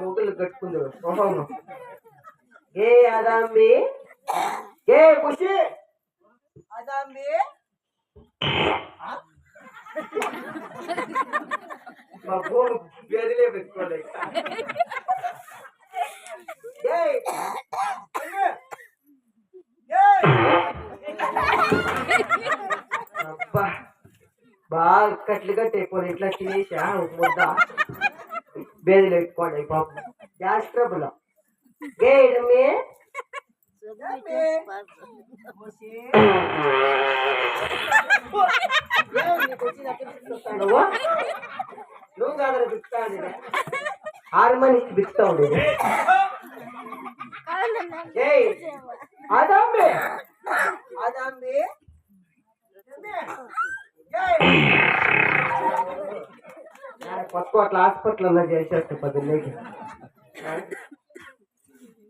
ముగ్గులు కట్టుకుందరు మొహం ఏ అదాంబి ఏ ఖుషి? అదాంబి మా ఫోన్ గదిలే అబ్బా! బాగా కట్లు కట్టేపోయి ఇట్లా తినేసా? ముద్ద బేదిలో పెట్టుకోండి పాపం. Gas trouble? ఏ రమ్మి నువ్వు? నువ్వు కాదని బిక్తాను ఆరు మనిషి బిక్తా ఉండేది ఏయ్ అదాంబే అదాంబి కొత్త అట్లా హాస్పిటల్లో చేసేస్తే పదిలేకి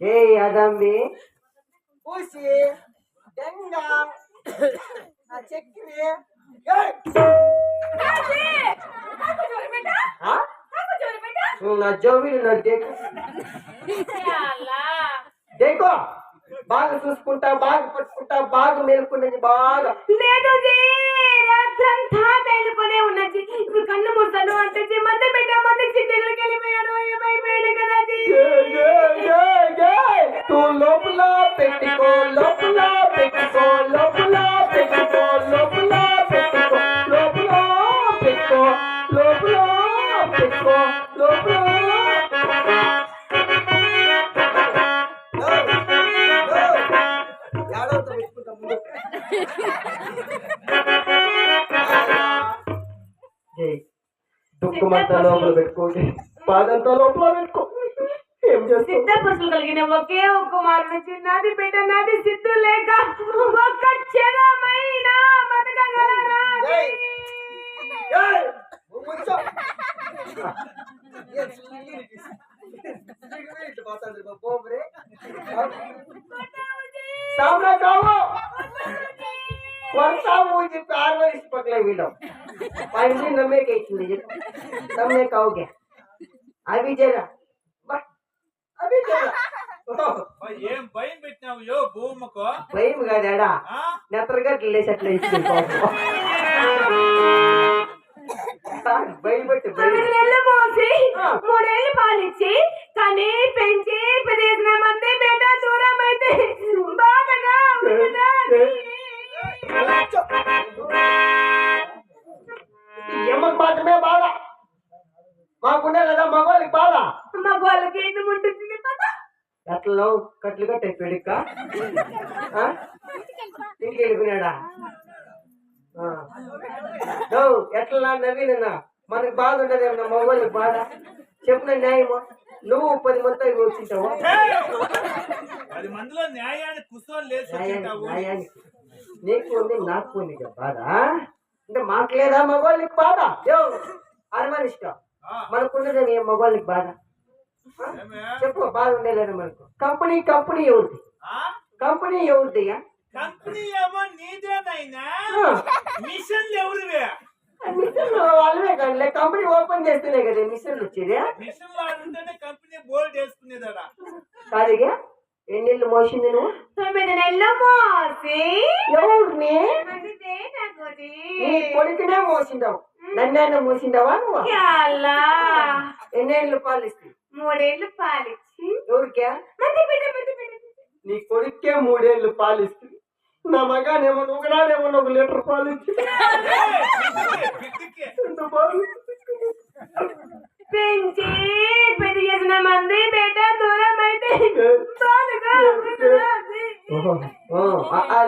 ఏ అదాంబి పూసి దెంగ నా చక్రి ఆ? నువ్వు నా జోబీలు నా దేకు దేకో బాగా చూసుకుంటా బాగా పట్టుకుంటా బాగా మేలుకున్నది బాగా. లేదు రాత్రంతా మేలుకొనే ఉన్నది. ఇప్పుడు కన్ను మూసాను జీ, మందు పెట్టా మందు వెళ్ళిపోయాడు ఏమైపోయాడు కదా లోపల పెట్టుకో లోపల. పెట్టుకోండి. బాధంతా లోపల పెట్టుకో. ఏం సిద్ధ పురుషులు కలిగిన ఒకే ఒక్క కుమారుడు చిన్నది బిడ్డ నాది సిద్ధు లేక ఒక్క క్షణమైనా బతకగలరా? ఏ సిగ్గు సిగ్గు ఇట్లా ಪೈಲಿ ನಮಗೆ ಕೈತಿಂದ ನಮ್ಮನೆ ಕೌಗೆ ಅಭಿ ಜರ ಅಭಿ ಜರ ఏం భయం పెట్టినావు యో భూమికో భయం కాదాడా నెత్తరగట్లు లేచట్లే భయపెట్టి మూడేళ్ళు పాలిచ్చి కానీ పెంచి కట్లు కట్టే పెడిక ఇంటికి వెళ్ళిపోయినాడా? ఎట్లా నవీనన్నా మనకి బాధ ఉండదు ఏమన్నా మగవాళ్ళకి బాధ? చెప్పిన న్యాయము? నువ్వు పది మంది వచ్చింటావు? పది మందిలో న్యాయాన్ని కూర్చొని నీకు ఉంది నాకు ఉంది బాధ. అంటే మాకు లేదా మగవాళ్ళకి బాధ? మనకున్నది ఏం మగవాళ్ళకి బాధ? చెప్పు బాధ ఉండేలేదు మనకు? కంపెనీ కంపెనీ ఎవరిది? ఆ? కంపెనీ ఎవరిదియా కంపెనీ ఏమో నీదేనైనా? ఆ. మిషన్లు ఎవరివే? మిషన్లు వాళ్ళవే కానీ కంపెనీ ఓపెన్ చేస్తేనే కదా మిషన్లు వచ్చేది. కంపెనీ బోల్డ్ కాదుగా ఎన్నిళ్ళు మోసింది నువ్వు? తొమ్మిది నెలలు మోసి. ఎవరిని. నీ కొడుకునే మోసిందావు నన్నైనా మోసిందావా నువ్వు. ఎన్నేళ్ళు పాలిస్తుంది మూడేళ్ళు పాలిచ్చి ఎవరికే? మంది బిడ్డ మంది బిడ్డ. నీ కొడుకే మూడేళ్ళు పాలిస్తుంది నా మగానేమో ఒకనాడేమో ఒక లీటర్ పాలు పెంచి పెళ్ళి చేసిన మంది బిడ్డ దూరం అయితే?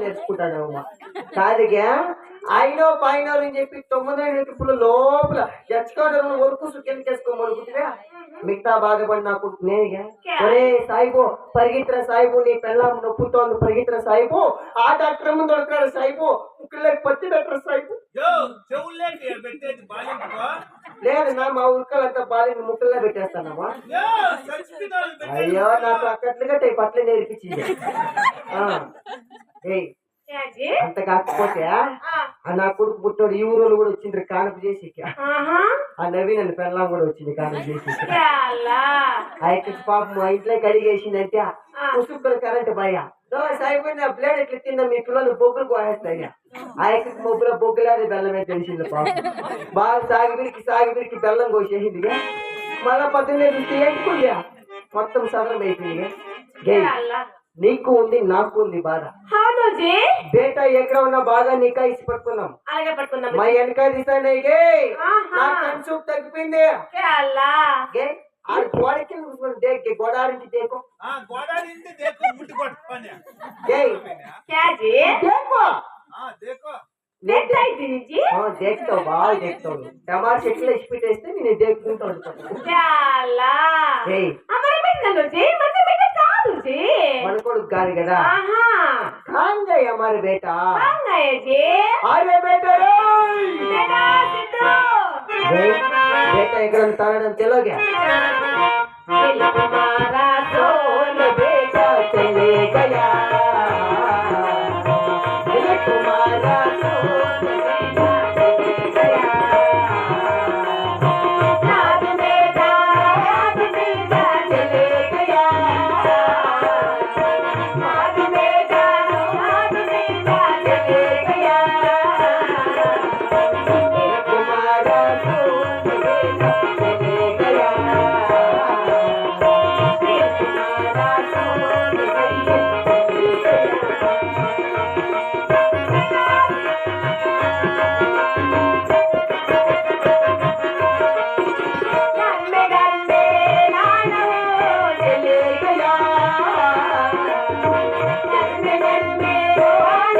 నేర్చుకుంటాడమ్మా కాదుగా ఆయనో పైన అని చెప్పి తొమ్మిది ఇప్పుడు లోపల ఎచ్చుకోవడం వరకు సుఖం చేసుకోమనుకుంటున్నా మిగతా బాధపడి నాకు నేనుగా ఒరే సాయిబు పరిగెత్తిన సాయిబు నీ పెళ్ళాం నొప్పుతోంది. పరిగెత్తిన సాయిబు ఆ డాక్టర్ ముందు దొరకాడు సాయిబు. ముక్కులకి పత్తి డాక్టర్ సాయిబు. లేదు నా మా ఉరకలంతా బాలిని ముక్కల్లో పెట్టేస్తానమ్మా. అయ్యో నాకు అక్కట్లుగా పట్ల నేర్పించింది. ఆ. ఏయ్ క్యాజీ? అంత కాకపోతే నా కొడుకు పుట్టాడు ఈ ఊరోళ్ళు కూడా వచ్చిండ్రు కానుక చేసి ఆహా. ఆ నవీన్ అని పెళ్ళాం కూడా వచ్చింది క్యాలా ఆ యొక్క పాపం మా ఇంట్లో కడిగేసిందంటే ఉసుక్కుల కరెంట్ భయ. సాయిపోయిన బ్లేడ్ ఎట్లా తిందా మీ పిల్లలు బొగ్గులు కోసేస్తాయి ఆ యొక్క మొగ్గుల బొగ్గులాది బెల్లమే తెలిసింది పాపం. బాగా సాగిపిరికి సాగిపిరికి బెల్లం కోసేసింది మళ్ళా పద్దెనిమిది చూస్తే మొత్తం సదరం అయిపోయింది నీకు ఉంది నాకు ఉంది బాధ. బేట ఎక్కడ ఉన్నా బాగా నికా ఇచ్చి పట్టుకున్నాం అలాగే మా వెనక దిశానే గే. ఆహా. నా కన్సూప్ తగ్గిపోయింది. ఆ గోడకి కూర్చొని దేక్ గోడారించి దేకో. ఆ గోదావరి ఇంటి దేకు ముట్టి పట్టుకొని గే. క్యాజీ దేకో. ఆ దేకో. నెట్ అయితే జీ. ఆ, దేకుతావు బాగా దేకుతావు. టమాటా చెట్లు ఇచ్చి పెట్టేస్తే నేను దేక్కుంటా ఉంటాను క్యాలా కొడుకు కాదు కదా? కాంగయ్య మరి బేట? అరే బేట ఎక్కడ తరడం తెలియ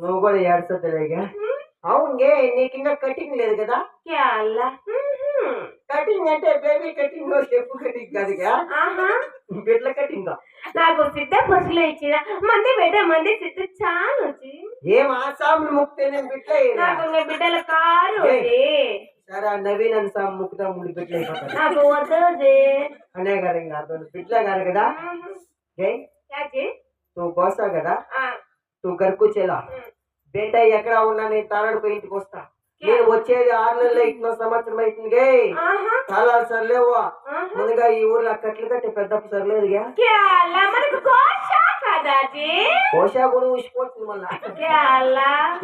నువ్వు కూడా ఏడుస్తుందిలేగా అవునుగే నీకు ఇంకా కటింగ్ లేదు కదా? కటింగ్ అంటే బేబీ కటింగ్ చెప్పు కటింగ్ కాదుగా? బిడ్ల కటింగ్? నాకు సిద్ధ పశువులు ఇచ్చిన మంది బిడ్డ మంది సిద్ధ చాలా వచ్చి ఏం ఆసాములు ముక్తేనే బిడ్డ నాకు ఇంకా బిడ్డల కారు సరే ఆ నవీన్ అని సామ్ ముక్కుతా మూడు బిడ్డలు అయిపోతాయి అనే కదా ఇంకా అర్థం. బిడ్డలే కాదు కదా? నువ్వు బోసా కదా? నువ్వు గరుకు చెలా బేట ఎక్కడ ఉన్నా నేను తారడుకు ఇంటికి వస్తా. నేను వచ్చేది ఆరు నెలలు ఇట్లా సంవత్సరం అవుతుంది ఆహా. చాలా సర్లేవు. ముందుగా ఈ ఊర్లో కట్లు కట్టి పెద్ద కోశా కూడా ఊసిపోతుంది మళ్ళా.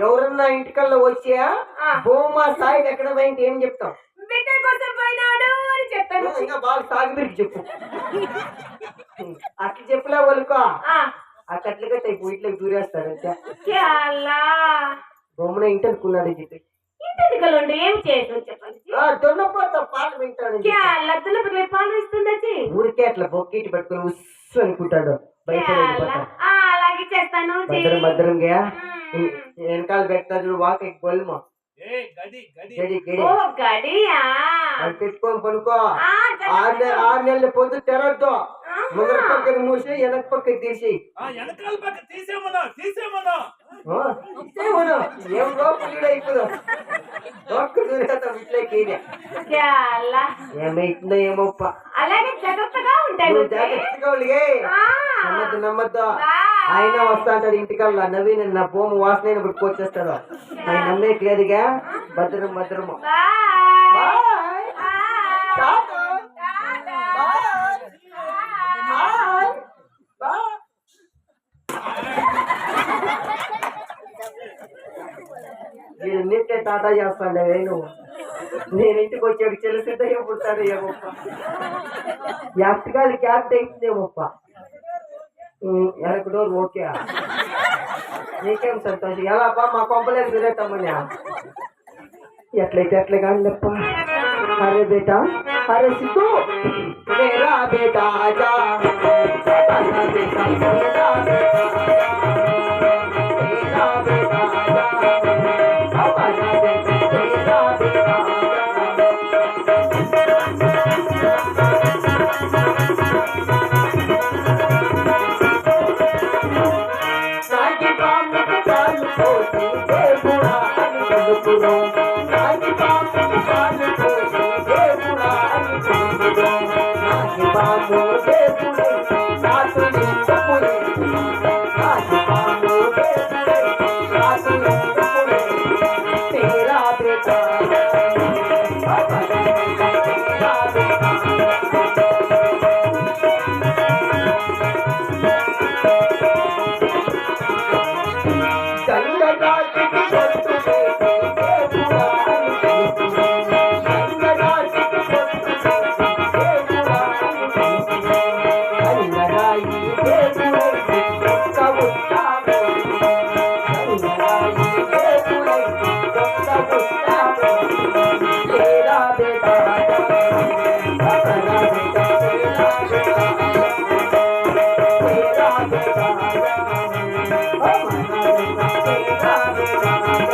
ఎవరన్నా ఇంటికల్లా వచ్చా. భూమా సాయి ఎక్కడ పోయింది ఏం చెప్తాం బిడ్డ కోసం పోయినాడు అని చెప్తాను ఇంకా బాగా చెప్పు. అట్లా చెప్పులే వాళ్ళకో ఆ, కట్లు కట్టి ఇట్లకి దూరేస్తాడు బొమ్మన ఇంటి అనుకున్నాడు చెప్పి. ఏం చేసావు చెప్పండి? దొన్నపోతా పాట వింటాడు పాలు ఊరికే అట్లా బొక్కిటి పట్టుకొని ఉస్సు అనుకుంటాడు. భయపడి క్యాలా వెళ్ళిపోతాడు ఆ, అలాగే చేస్తాను వెనకాల పెడతాడు వాక్ ఎక్కి పెట్టుకొని పనుకో ఆరు నెలలు పొద్దు. ముందర పక్కన మూసి వెనక పక్కన తీసి. వెనకాల పక్క తీసేమన్నా తీసేమన్నా. ఏం లోపలి అయిపోదు. ఏమైతుందో అలాగే జాగ్రత్తగా నువ్వు జాగ్రత్తగా. నమ్మద్దు నమ్మద్దు. ఆయన వస్తా అంటాడు ఇంటికల్లా నవీన్ నా భూమి వాసన పట్టుకొచ్చేస్తాడు ఆయన నమ్మేట్లేదుగా భద్రం భద్రము. నేను నిట్టే టాటా చేస్తాను నువ్వు నేను ఇంటికి వచ్చాడు తెలిసిందే పుడతాడు ఏమప్ప యాక్ట్గాలి క్యాప్ట్ అయితుందేమప్ప ఎనకు డోర్ ఓకే నీకేం సంతోషం ఎలా అప్ప మా కొంపలేదు తినేటమ్మని ఎట్లయితే ఎట్లా కానీ అరే బేటా అరే సిద్ధు మేరా బేటా నీ